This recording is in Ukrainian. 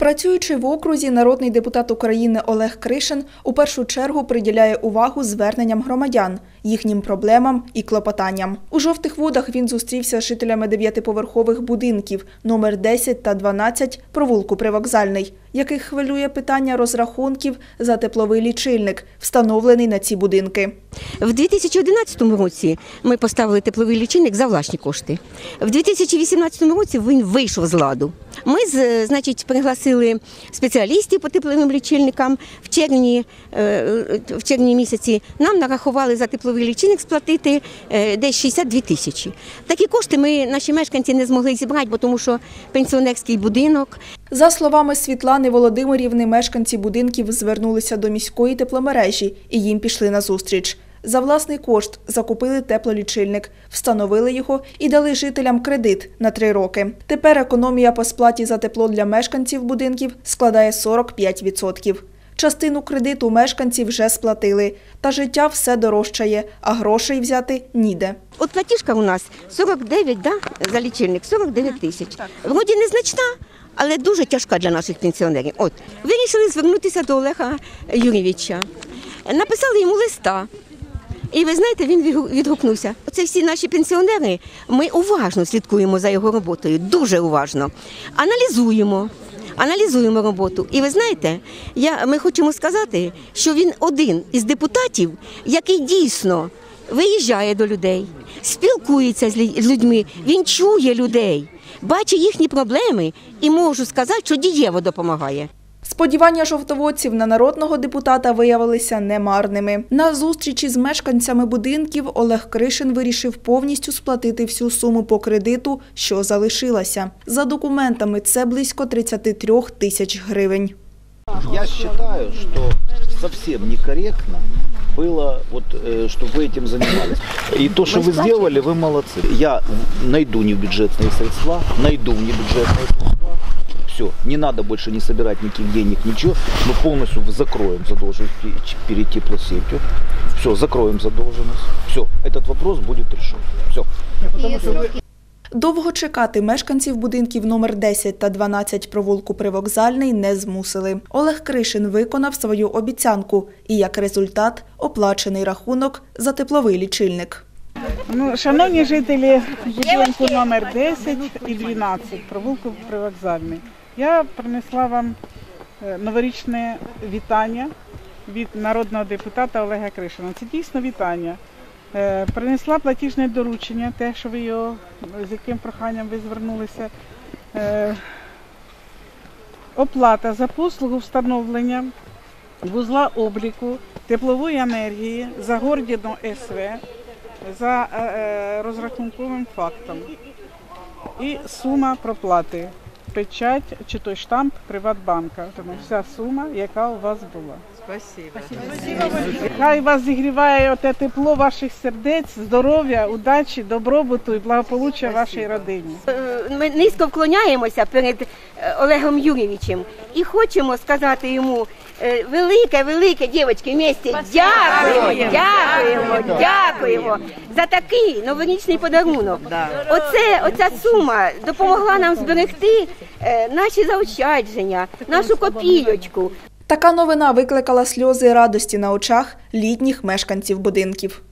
Працюючи в окрузі, народний депутат України Олег Кришин у першу чергу приділяє увагу зверненням громадян, їхнім проблемам і клопотанням. У жовтих водах він зустрівся з жителями дев'ятиповерхових будинків номер 10 та 12 провулку Привокзальний, яких хвилює питання розрахунків за тепловий лічильник, встановлений на ці будинки. В 2011 році ми поставили тепловий лічильник за власні кошти. В 2018 році він вийшов з ладу. Ми значить, пригласили спеціалістів по тепловим лічильникам в червні, е, в червні місяці. Нам нарахували за тепловий лічильник сплатити е, десь 62 тисячі. Такі кошти ми наші мешканці не змогли зібрати, тому що пенсіонерський будинок, За словами Світлани Володимирівни, мешканці будинків звернулися до міської тепломережі і їм пішли на зустріч. За власний кошт закупили теплолічильник, встановили його і дали жителям кредит на три роки. Тепер економія по сплаті за тепло для мешканців будинків складає 45%. Частину кредиту мешканці вже сплатили, та життя все дорожчає, а грошей взяти ніде. От платіжка у нас 49, да, за лічильник, 49 тисяч. Вроді незначна, але дуже тяжка для наших пенсіонерів. От, вирішили звернутися до Олега Юрійовича. Написали йому листа. І ви знаєте, він відгу- відгукнувся. Це всі наші пенсіонери. Ми уважно слідкуємо за його роботою, дуже уважно. Аналізуємо. Аналізуємо роботу. І ви знаєте, я, ми хочемо сказати, що він один із депутатів, який дійсно виїжджає до людей, спілкується з людьми, він чує людей, бачить їхні проблеми і можу сказати, що дієво допомагає. Сподівання жовтоводців на народного депутата виявилися немарними. На зустрічі з мешканцями будинків Олег Кришин вирішив повністю сплатити всю суму по кредиту, що залишилася. За документами це близько 33 тисяч гривень. Я считаю, что совсем некорректно было, вот, э, чтобы вы этим занимались. И то, что вы сделали, вы молодцы. Я найду небюджетные средства, найду небюджетные средства. Все, не надо больше не собирать никаких денег, ничего. Мы полностью закроем задолженность пе- перед теплосетью. Все, закроем задолженность. Все, этот вопрос будет решен. Все. Довго чекати мешканців будинків номер 10 та 12 провулку Привокзальний не змусили. Олег Кришин виконав свою обіцянку і як результат оплачений рахунок за тепловий лічильник. Ну, шановні жителі будинку номер 10 і 12, провулку Привокзальний, я принесла вам е, новорічне вітання від народного депутата Олега Кришина. Це дійсно вітання. Е, Принесла платіжне доручення, те, що ви його, з яким проханням ви звернулися. Е, Оплата за послугу встановлення вузла обліку теплової енергії за Гордіно СВ за розрахунковим фактом. І сума проплати. Печать чи той штамп Приватбанка. Тому вся сума, яка у вас була. Спасибо. Хай вас зігріває оте тепло ваших сердець, здоров'я, удачі, добробуту і благополуччя вашій родині. Е, Ми низько вклоняємося перед е, Олегом Юрійовичем і хочемо сказати йому е, велике, велике, дівчатки, місті. дякуємо, дякуємо, дякуємо за такий новорічний подарунок. Оце, оця сума допомогла нам зберегти е, наші заощадження, нашу копійочку. Така новина викликала сльози радості на очах літніх мешканців будинків.